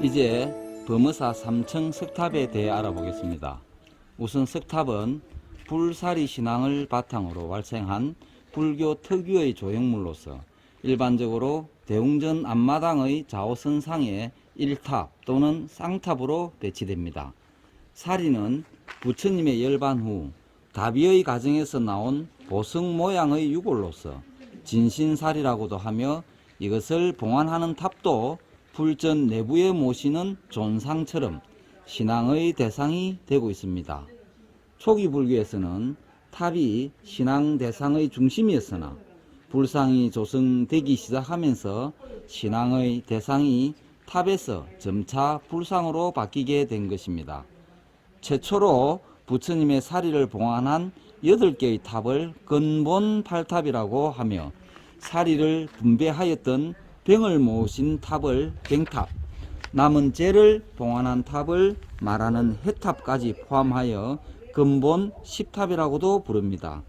이제 범어사 3층 석탑에 대해 알아보겠습니다. 우선 석탑은 불사리 신앙을 바탕으로 발생한 불교 특유의 조형물로서 일반적으로 대웅전 앞마당의 좌우선상에 일탑 또는 쌍탑으로 배치됩니다. 사리는 부처님의 열반 후 다비의 가정에서 나온 보석 모양의 유골로서 진신살이라고도 하며 이것을 봉안하는 탑도 불전 내부에 모시는 존상처럼 신앙의 대상이 되고 있습니다. 초기 불교에서는 탑이 신앙 대상의 중심이었으나 불상이 조성되기 시작하면서 신앙의 대상이 탑에서 점차 불상으로 바뀌게 된 것입니다. 최초로 부처님의 사리를 봉안한 여덟 개의 탑을 근본 팔탑이라고 하며 사리를 분배하였던 병을 모신 탑을 병탑, 남은 재를 봉안한 탑을 말하는 해탑까지 포함하여 근본 10탑이라고도 부릅니다.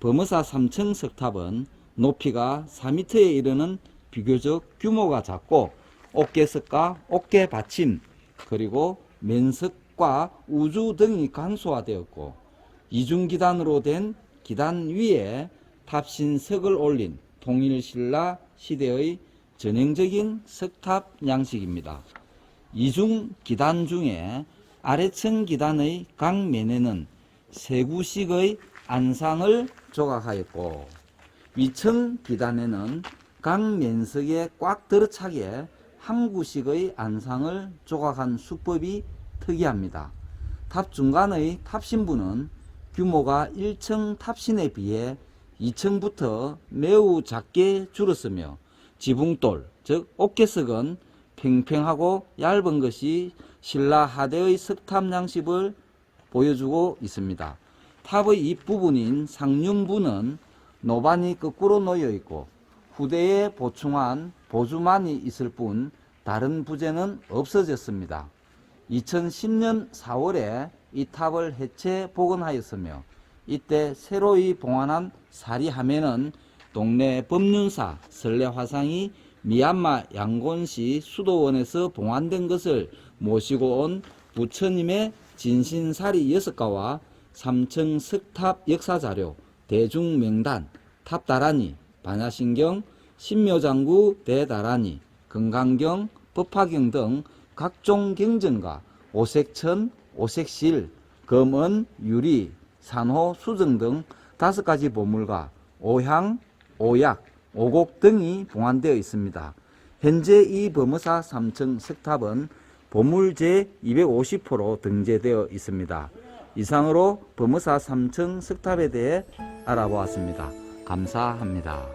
범어사 3층 석탑은 높이가 4m에 이르는 비교적 규모가 작고 어깨석과 어깨 받침 그리고 면석과 우주 등이 간소화되었고 이중기단으로 된 기단 위에 탑신석을 올린 통일신라 시대의 전형적인 석탑 양식입니다. 이중 기단 중에 아래층 기단의 강면에는 세구식의 안상을 조각하였고 위층 기단에는 강면석에 꽉 들어차게 항구식의 안상을 조각한 수법이 특이합니다. 탑 중간의 탑신부는 규모가 1층 탑신에 비해 2층부터 매우 작게 줄었으며 지붕돌, 즉 옥계석은 팽팽하고 얇은 것이 신라 하대의 석탑 양식을 보여주고 있습니다. 탑의 윗부분인 상륜부는 노반이 거꾸로 놓여 있고 후대에 보충한 보주만이 있을 뿐 다른 부재는 없어졌습니다. 2010년 4월에 이 탑을 해체 복원하였으며 이때 새로이 봉안한 사리함에는 동네 법륜사 설레화상이 미얀마 양곤시 수도원에서 봉안된 것을 모시고 온 부처님의 진신사리 6가와 삼층 석탑 역사자료, 대중명단, 탑다라니, 반야신경, 신묘장구 대다라니, 금강경, 법화경 등 각종 경전과 오색천, 오색실, 검은, 유리, 산호, 수정 등 다섯 가지 보물과 오향, 오약, 오곡 등이 봉안되어 있습니다. 현재 이 범어사 3층 석탑은 보물 제 250호로 등재되어 있습니다. 이상으로 범어사 3층 석탑에 대해 알아보았습니다. 감사합니다.